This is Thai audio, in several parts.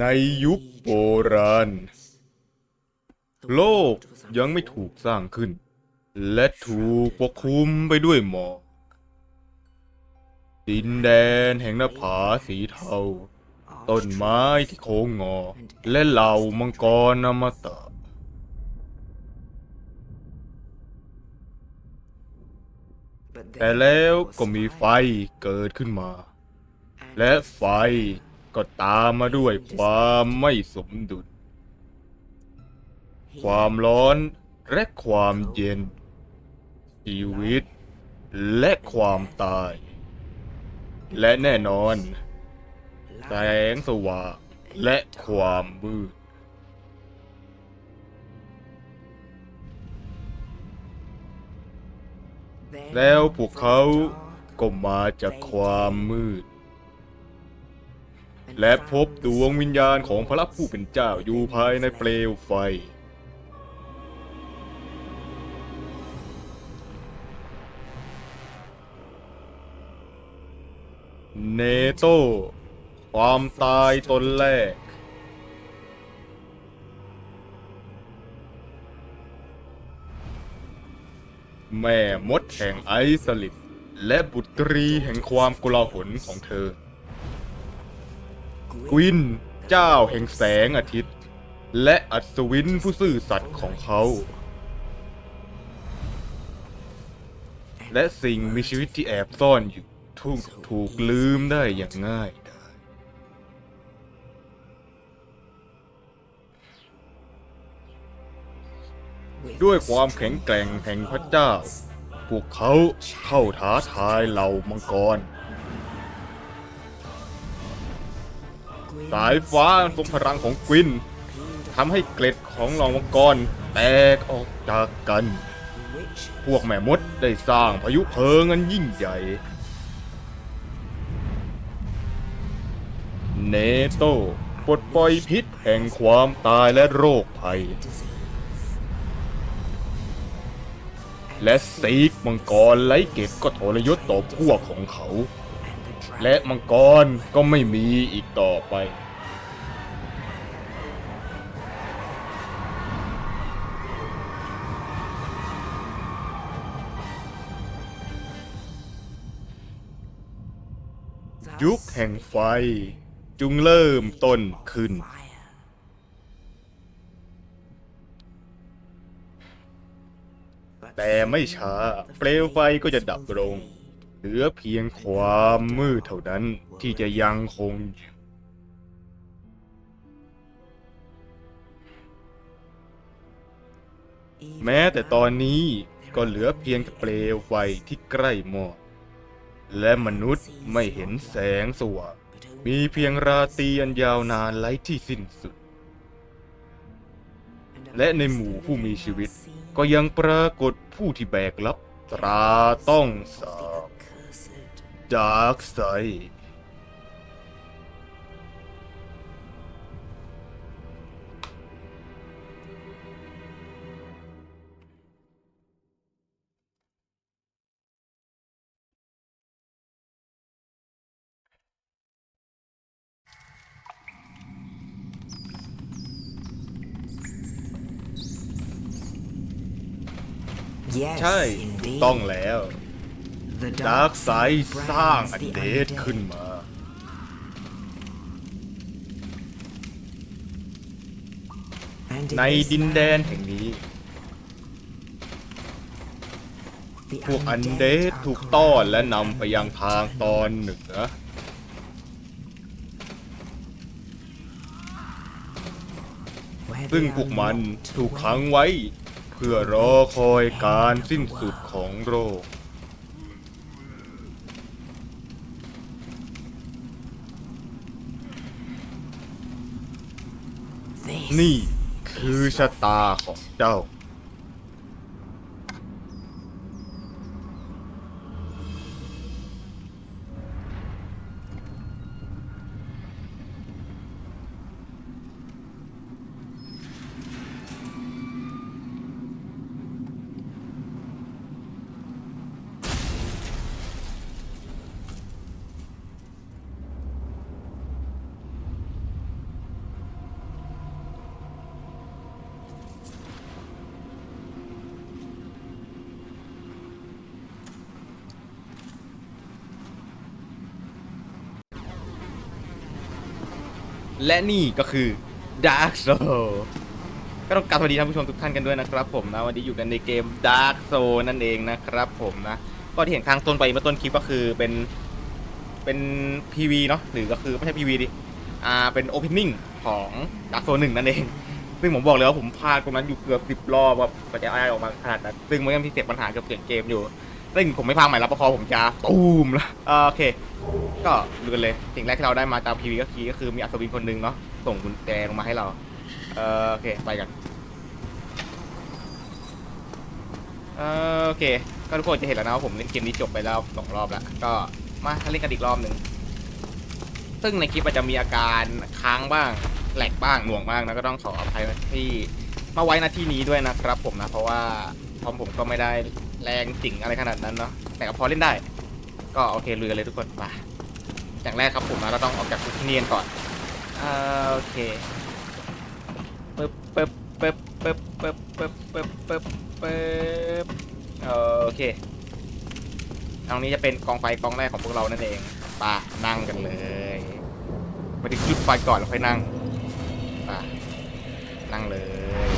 ในยุคโบราณ โลกยังไม่ถูกสร้างขึ้น และถูกปกคลุมไปด้วยหมอกดินแดนแห่งหน้าผาสีเทา ต้นไม้ที่โค้งงอ และเหล่ามังกรอมตะ แต่แล้วก็มีไฟเกิดขึ้นมา และไฟ ก็ตามมาด้วยความไม่สมดุล ความร้อนและความเย็น ชีวิต และความตาย และแน่นอน แสงสว่างและความมืดแล้วพวกเขาก็มาจากความมืด และพบดวงวิญญาณของพระผู้เป็นเจ้าอยู่ภายในเปลวไฟ เนโต ความตายตนแรก แม่มดแห่งไอสลิดและบุตรีแห่งความกลาหลของเธอ กวิน เจ้าแห่งแสงอาทิตย์ และอัศวินผู้ซื่อสัตย์ของเขา และสิ่งมีชีวิตที่แอบซ่อนอยู่ถูกถูกลืมได้อย่างง่ายดายด้วยความแข็งแกร่งแห่งพระเจ้า พวกเขาเข้าท้าทายเหล่ามังกร สายฟ้าทรงพลังของกวินทำให้เกล็ดของเหล่ามังกรแตกออกจากกัน พวกแม่มดได้สร้างพายุเพลิงอันยิ่งใหญ่ เนโตปลดปล่อยพิษแห่งความตายและโรคภัย และซีกมังกรไร้เกตก็ทรยศต่อพวกของเขา และมังกรก็ไม่มีอีกต่อไป ยุคแห่งไฟ จุงเริ่มต้นขึ้น แต่ไม่ช้า เปลวไฟก็จะดับลง ลือเพียงความมืดเท่านั้นที่จะยังคง แม้แต่ตอนนี้ก็เหลือเพียงเปลวไฟที่ใกล้หมด และมนุษย์ไม่เห็นแสงสว่างมีเพียงราตรีอันยาวนานไร้ที่สิ้นสุด และในหมู่ผู้มีชีวิตก็ยังปรากฏผู้ที่แบกรับตราต้องสา บจากไซใช่ถูกต้องแล้ว ดาร์กไซด์สร้างอันเดดขึ้นมา ในดินแดนแห่งนี้ พวกอันเดดถูกต้อนและนำไปยังทางตอนเหนือซึ่งพวกมันถูกขังไว้ เพื่อรอคอยการสิ้นสุดของโรค นี่คือชะตาของเจ้า และนี่ก็คือ Dark Soul ก็ต้องกราบสวัสดีท่านผู้ชมทุกท่านกันด้วยนะครับผมนะวันนี้อยู่กันในเกม Dark Soul นั่นเองนะครับผมนะก็ที่เห็นข้างต้นไปเมื่อต้นคลิปก็คือเป็นเป็น PV เนาะหรือก็คือไม่ใช่ PV ดิอ่าเป็น Opening ของ Dark Soul 1นั่นเอง ซึ่งผมบอกเลยว่าผมพลาดตรงนั้นอยู่เกือบสิบรอบแบบกว่าจะได้ออกมาขนาดนั้นซึ่งมันยังมีเสียปัญหาเกี่ยวกับเสียงเกมอยู่ซึ่งผมไม่พากใหม่รับประคอผมจะตูมแล้วโอเค ก็ดูกันเลยสิ่งแรกที่เราได้มาจาก PV ก็คือก็คือมีอัศวินคนหนึ่งเนาะส่งกุญแจลงมาให้เรา เออโอเคไปกันเออโอเค ก็ทุกคนจะเห็นแล้วนะว่าผมเล่นเกมนี้จบไปแล้วสองรอบแล้ว ก็มาเล่นกันอีกรอบหนึ่งซึ่งในคลิปอาจจะมีอาการค้างบ้างแหลกบ้างหน่วงบ้างนะก็ต้องขออภัยที่มาไว้นาที่นี้ด้วยนะครับผมนะเพราะว่าพร้อมผมก็ไม่ได้แรงจริงอะไรขนาดนั้นเนาะแต่ก็พอเล่นได้ ก็โอเคลุยกันเลยทุกคนมา อย่างแรกครับผมนะเราต้องออกจากที่นี่กันก่อนอ่าโอเคปึ๊บปึ๊บปึ๊บปึ๊บปึ๊บปึ๊บปึ๊บปึ๊บปึ๊บโอเคตรงนี้จะเป็นกองไฟกองแรกของพวกเรานั่นเองป่ะนั่งกันเลยมาถึงจุดไฟก่อนแล้วค่อยนั่งป่ะนั่งเลย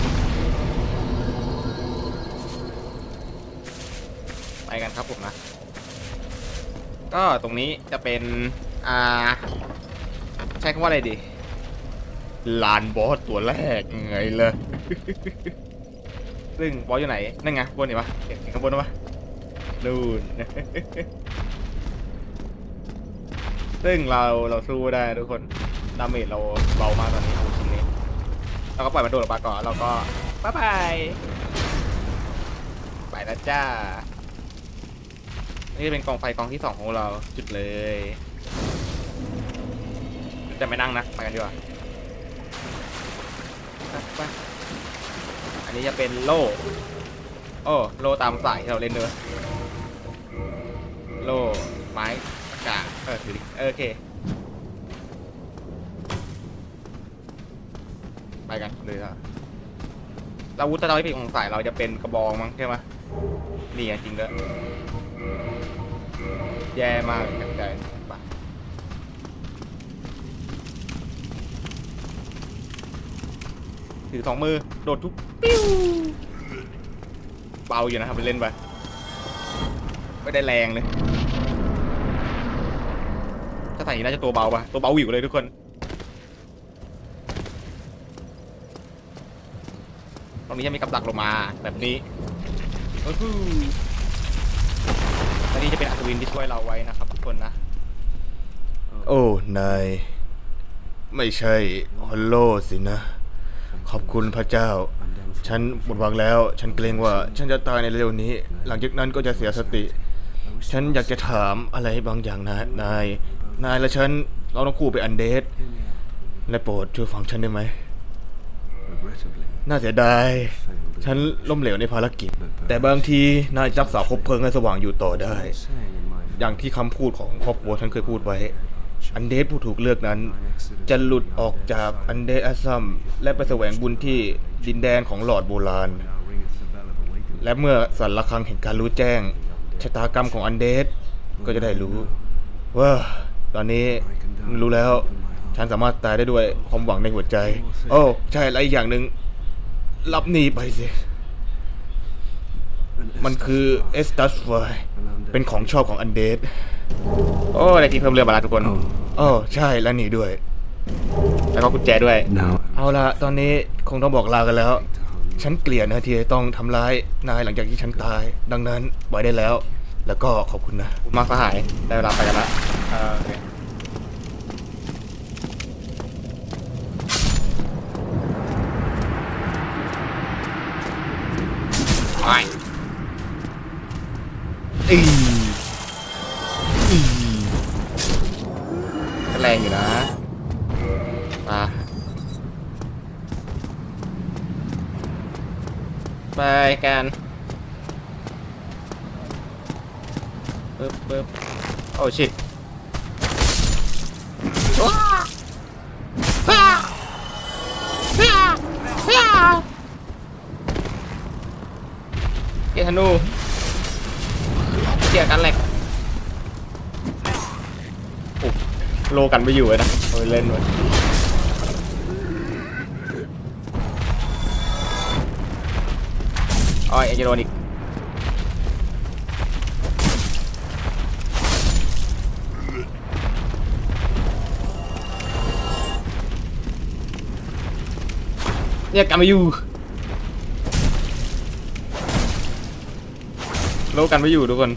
ไปกันครับผมนะก็ตรงนี้จะเป็น อ่า ใช้คำว่าอะไรดี ลานบอสตัวแรกไงเลยซึ่งบอสอยู่ไหน นั่นไงบนเห็นปะเห็นเห็นข้างบนปะนู่นซึ่งเราเราสู้ได้ทุกคน ดาเมจเราเบามากตอนนี้เอาชิ้นนี้ เราก็ปล่อยมันโดดออกมาก่อนเราก็บ๊ายบายไปแล้วจ้า นี่จะเป็นกองไฟกองที่สองของเราจุดเลย จะไม่นั่งนะไปกันดีกว่าไปอันนี้จะเป็นโล่โอ้โล่ตามสายที่เราเล่นด้วยโล่ไม้อากาศเออถือดิโอเค ไปกันเลยละอาวุธตะไลปีกของสายเราจะเป็นกระบองมั้งใช่ไหมนี่จริงด้วยแย่มากจากใจไป ถือสองมือ โดดทุกปิ้วเบาอยู่นะครับไปเล่นไปไม่ได้แรงเลย ถ้าใส่น่าจะตัวเบาปะตัวเบาหวิวเลยทุกคน ตรงนี้จะมีกับดักลงมาแบบนี้อื้อหืออันนี้จะเป็นอัศวินที่ช่วยเราไว้นะครับทุกคนนะโอ้ นาย ไม่ใช่ฮอลโลสินะ ขอบคุณพระเจ้า ฉันหมดหวังแล้ว ฉันเกรงว่าฉันจะตายในเร็วนี้ หลังจากนั้นก็จะเสียสติ ฉันอยากจะถามอะไรบางอย่างนะนาย นายและฉันเราต้องคู่ไปนอันเดสและโปรดช่วยฟังฉันได้ไหม น่าเสียดาย ฉันล้มเหลวในภารกิจ แต่บางทีนายจะรักษาภพเพลิงให้สว่างอยู่ต่อได้ อย่างที่คำพูดของครอบครัวฉันเคยพูดไว้ อันเดสผู้ถูกเลือกนั้น จะหลุดออกจากอันเดสแอสซัมและไปแสวงบุญที่ดินแดนของหลอดโบราณ และเมื่อสันละครังแห่งการรู้แจ้ง ชะตากรรมของอันเดสก็จะได้รู้ ว่าตอนนี้รู้แล้ว ฉันสามารถตายได้ด้วยความหวังในหัวใจ โอ้ใช่และอีกอย่างหนึ่งรับหนีไปสิมันคือเอสตัสไฟเป็นของชอบของอันเดสโอ้ ได้ที่เพิ่มเรือมาแล้วทุกคน โอ้ใช่แล้วหนีด้วย แล้วก็กุญแจด้วย Now, เอาละตอนนี้คงต้องบอกลากันแล้ว ฉันเกลียดนะที่จะต้องทำร้ายนายหลังจากที่ฉันตาย ดังนั้นปล่อยได้แล้ว แล้วก็ขอบคุณนะมาสหาย ได้เวลาไปกันละโอเคไป อีอี รงอยู่นะมาไปกันปึ๊บปึ๊บโอ้ชิตเกียร์ธนูเกียร์กันแหลก โลกันไปอยู่เลยนะโอ้เล่นเลยอ้อยเอเจโดนอีกเนี่ยกันไปอยู่โลกันไปอยู่ทุกคน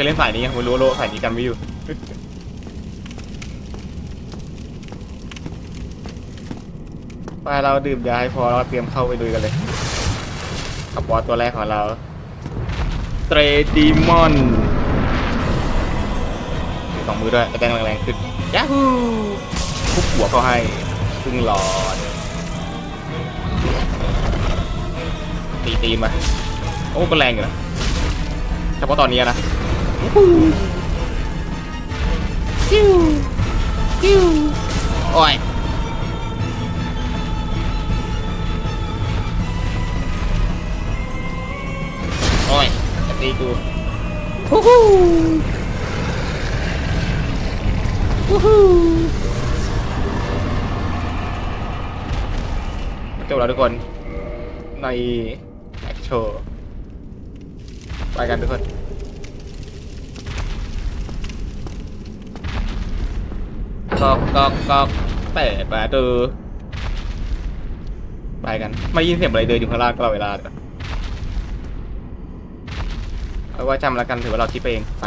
เคยเล่นสายนี้ไงผมรู้ว่าโลสายนี้กันไม่อยู่ ไปเราดื่มยาให้พอเราเตรียมเข้าไปลุยกันเลยกับบอสตัวแรกของเราเตรดีมอนมีสองมือด้วยกระแดงแรงๆขึ้นยาฮูทุบหัวเขาให้ซึ่งหลอดตีตีนมาโอ้ก็แรงอยู่นะเฉพาะตอนนี้นะ จิ้วจิ้วโอ้ยโอ้ยจะตีกูฮู้ฮู้ฮู้ฮู้จบแล้วทุกคนในแอคโชว์ไปกันทุกคน กอกกอกกอกแปะแปะดูไปกันไม่ยินเสียงอะไรเดินอยู่ข้างล่างตลอดเวลาเลยเอาว่าจำแล้วกันถือว่าเราคิดไปเองไป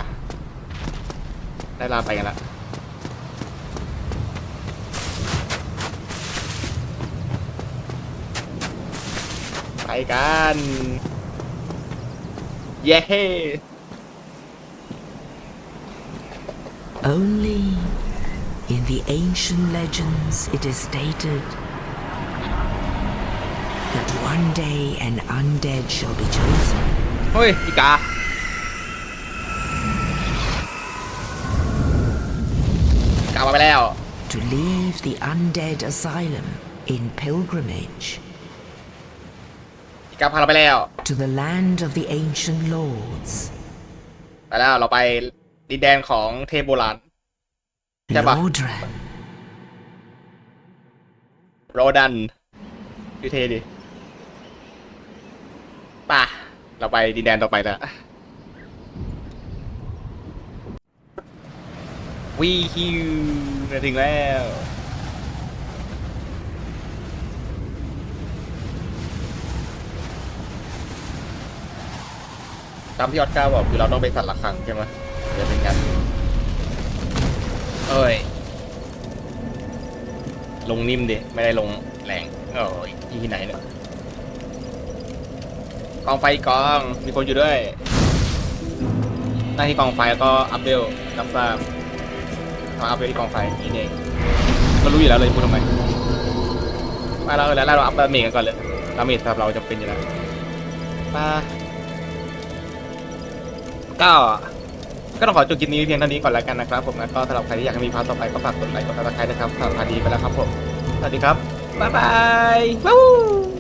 ได้ลาไปกันละไปกันเย้ Only in the ancient legends it is stated that one day an undead shall be chosen เฮ้ยอีกา กามาไปแล้ว to leave the undead asylum in pilgrimage อีกาพาเราไปแล้ว to the land of the ancient lords, ไปแล้วเราไปดินแดนของเทพโบราณ ใช่ปะ Lordran, โรดันชื่อเทดิป่ะ เราไปดินแดนต่อไปแล้ว วีฮิวมาถึงแล้วตามที่ออสการ์บอกคือเราต้องไปสัตว์ละครังใช่ไหมเดี๋ยวเป็นกัน เอ้ย ลงนิ่มดิ ไม่ได้ลงแรงโอ้ยที่ไหนเนี่ยกองไฟกอง มีคนอยู่ด้วย หน้าที่กองไฟก็อัพเดลรับทราบมาอัพเดลที่กองไฟนี่เองก็รู้อยู่แล้วเลยพูดทำไมมาเราแล้วเราอัพดาเมจกันก่อนเลยดาเมจสำหรับเราจำเป็นอยู่แล้วมาก็ ก็ต้องขอจบคลิปนี้เพียงเท่านี้ก่อนแล้วกันนะครับผมแล้วก็สำหรับใครที่อยากให้มีพาร์ทต่อไปก็ฝากกดไลค์กดติดตามนะครับสำหรับพาร์ทนี้ไปแล้วครับผมสวัสดีครับบ๊ายบายว้าว